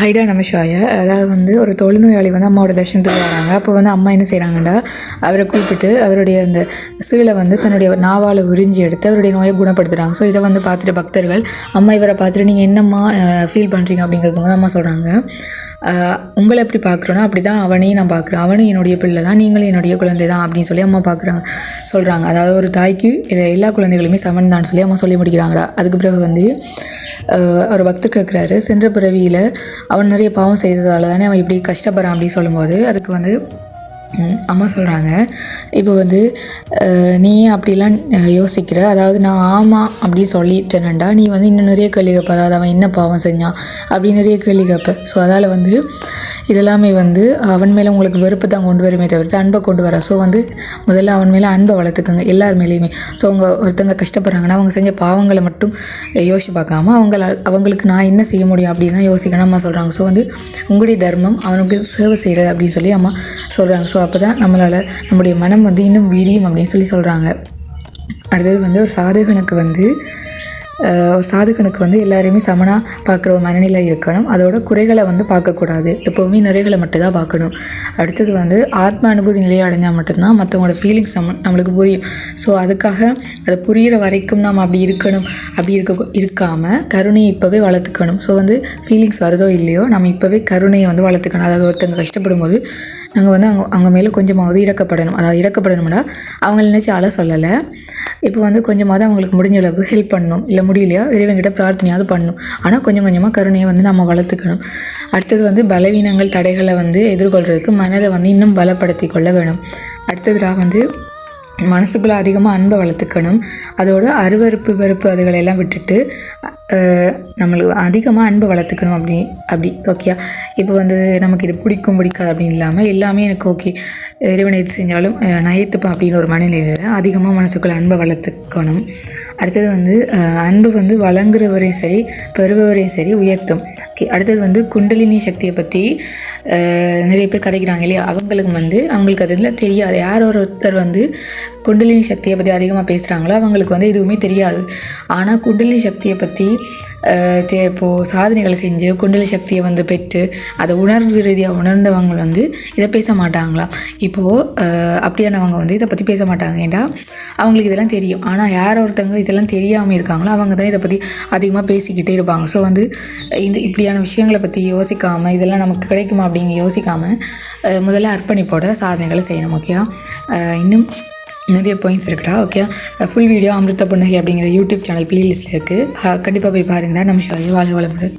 ஹைடா நமஷாய. அதாவது வந்து ஒரு தொழுநோயாளி வந்து அம்மாவோட தர்ஷனத்துக்கு வராங்க. அப்போ வந்து அம்மா என்ன செய்கிறாங்கடா அவரை கூப்பிட்டு அவருடைய அந்த சீலை வந்து தன்னுடைய நாவால் உறிஞ்சி எடுத்து அவருடைய நோயை குணப்படுத்துகிறாங்க ஸோ இதை வந்து பார்த்துட்டு பக்தர்கள் அம்மா இவரை பார்த்துட்டு நீங்கள் என்னம்மா ஃபீல் பண்ணுறீங்க அப்படிங்கிறது வந்து அம்மா சொல்கிறாங்க உங்களை எப்படி பார்க்குறோன்னா அப்படி தான் அவனையும் நான் பார்க்குறேன். அவனும் என்னுடைய பிள்ளை தான் நீங்களும் என்னுடைய குழந்தை தான் அப்படின்னு சொல்லி அம்மா பார்க்குறாங்க சொல்கிறாங்க அதாவது ஒரு தாய்க்கு இதை எல்லா குழந்தைகளுமே சமன் தான் சொல்லி அம்மா சொல்லி முடிக்கிறாங்கடா. அதுக்கு பிறகு வந்து ஒரு பக்தர் கேட்குறாரு சென்ற பிறவியில் அவன் நிறைய பாவம் செய்ததால் தானே அவன் இப்படி கஷ்டப்படுறான் அப்படின்னு சொல்லும்போது அதுக்கு வந்து அம்மா சொல்கிறாங்க இப்போ வந்து நீ அப்படிலாம் யோசிக்கிற. அதாவது நான் ஆமாம் அப்படி சொல்லிட்டேனண்டா. நீ வந்து இன்னும் நிறைய கேள்வி கேட்ப அதாவது அவன் என்ன பாவம் செஞ்சான் அப்படி நிறைய கேள்வி கேட்ப. ஸோ அதால் வந்து இதெல்லாமே வந்து அவன் மேலே உங்களுக்கு வெறுப்பு தான் கொண்டு வருமே தவிர்த்து அன்பை கொண்டு வர. ஸோ வந்து முதல்ல அவன் மேலே அன்பை வளர்த்துக்கோங்க எல்லார் மேலேயுமே. ஸோ அவங்க ஒருத்தவங்க கஷ்டப்படுறாங்கன்னா அவங்க செஞ்ச பாவங்களை மட்டும் யோசிச்சு பார்க்காம அவங்கள அவங்களுக்கு நான் என்ன செய்ய முடியும் அப்படின்னு தான் யோசிக்கணும் அம்மா சொல்கிறாங்க ஸோ வந்து உங்களுடைய தர்மம் அவனுக்கு சேவை செய்கிறது அப்படின்னு சொல்லி அம்மா சொல்கிறாங்க ஸோ அப்போ தான் நம்மளால் நம்முடைய மனம் வந்து இன்னும் வீரியம் அப்படின்னு சொல்லி சொல்கிறாங்க அடுத்தது வந்து ஒரு சாதகனுக்கு வந்து சாதுகனுக்கு சாதகனுக்கு வந்து எல்லாரையுமே சமனாக பார்க்குற ஒரு மனநிலை இருக்கணும். அதோட குறைகளை வந்து பார்க்கக்கூடாது. எப்போவுமே நிறைகளை மட்டும்தான் பார்க்கணும். அடுத்தது வந்து ஆத்ம அனுபூதி நிலையை அடைஞ்சால் மட்டும்தான் மற்றவங்களோட ஃபீலிங்ஸ் நம்ம நம்மளுக்கு புரியும். ஸோ அதுக்காக அதை புரிகிற வரைக்கும் நாம் அப்படி இருக்கணும். அப்படி இருக்க இருக்காமல் கருணையை இப்போவே வளர்த்துக்கணும். ஸோ வந்து ஃபீலிங்ஸ் வருதோ இல்லையோ நம்ம இப்போவே கருணையை வந்து வளர்த்துக்கணும். அதாவது ஒருத்தங்க கஷ்டப்படும் போது நாங்கள் வந்து அவங்க அவங்க மேலே கொஞ்சமாவது இறக்கப்படணும். அதாவது இறக்கப்படணும்னா அவங்கள நினச்சி அழ சொல்லலை. இப்போ வந்து கொஞ்சமாவது அவங்களுக்கு முடிஞ்ச அளவுக்கு ஹெல்ப் பண்ணணும். இல்லை முடியலையா இறைவன்கிட்ட பிரார்த்தனையாவது பண்ணணும். ஆனால் கொஞ்சம் கொஞ்சமாக கருணையை வந்து நம்ம வளர்த்துக்கணும். அடுத்தது வந்து பலவீனங்கள் தடைகளை வந்து எதிர்கொள்கிறதுக்கு மனதை வந்து இன்னும் பலப்படுத்தி கொள்ள வேணும். அடுத்ததுடாக வந்து மனசுக்குள்ளே அதிகமாக அன்பை வளர்த்துக்கணும். அதோட அருவருப்பு வெறுப்பு அதுகளை எல்லாம் விட்டுட்டு நம்மளுக்கு அதிகமாக அன்பை வளர்த்துக்கணும் அப்படி அப்படி ஓகேயா இப்போ வந்து நமக்கு இது பிடிக்கும் பிடிக்காது அப்படின்னு இல்லாமல் எல்லாமே எனக்கு ஓகே இறைவன் எது செஞ்சாலும் அஹ், நான் ஏற்றுப்பேன் அப்படின்னு ஒரு மனநிலையில் அதிகமாக மனசுக்குள்ள அன்பை வளர்த்துக்கணும். அடுத்தது வந்து அன்பு வந்து வழங்குறவரையும் சரி பெறுபவரையும் சரி உயர்த்தும். ஓகே அடுத்தது வந்து குண்டலினி சக்தியை பற்றி நிறைய பேர் கதைக்கிறாங்க இல்லையா? அவங்களுக்கு வந்து அவங்களுக்கு அதில் தெரியாது. யார் ஒருத்தர் வந்து குண்டலினி சக்தியை பற்றி அதிகமாக பேசுகிறாங்களோ அவங்களுக்கு வந்து எதுவுமே தெரியாது. ஆனால் குண்டலினி சக்தியை பற்றி இப்போது சாதனைகளை செஞ்சு குண்டலி சக்தியை வந்து பெற்று அதை உணர்வு ரீதியாக உணர்ந்தவங்க வந்து இதை பேச மாட்டாங்களாம். இப்போது அப்படியானவங்க வந்து இதை பற்றி பேச மாட்டாங்க. ஏன்டா அவங்களுக்கு இதெல்லாம் தெரியும். ஆனால் யார் ஒருத்தவங்க இதெல்லாம் தெரியாமல் இருக்காங்களோ அவங்க தான் இதை பற்றி அதிகமாக பேசிக்கிட்டே இருப்பாங்க. ஸோ வந்து இந்த இப்படியான விஷயங்களை பற்றி யோசிக்காமல் இதெல்லாம் நமக்கு கிடைக்குமா அப்படிங்க யோசிக்காமல் முதல்ல அர்ப்பணிப்போட சாதனைகளை செய்யணும் ஓகே இன்னும் நிறைய பாயிண்ட்ஸ் இருக்குடா ஓகே ஃபுல் வீடியோ அமிர்த புன்னகை அப்படிங்கிற யூடியூப் சேனல் ப்ளேலிஸ்ட்டில் இருக்குது கண்டிப்பாக போய் பாருங்கடா நம்ம ஷாலி வாழ்க வளமுடன்.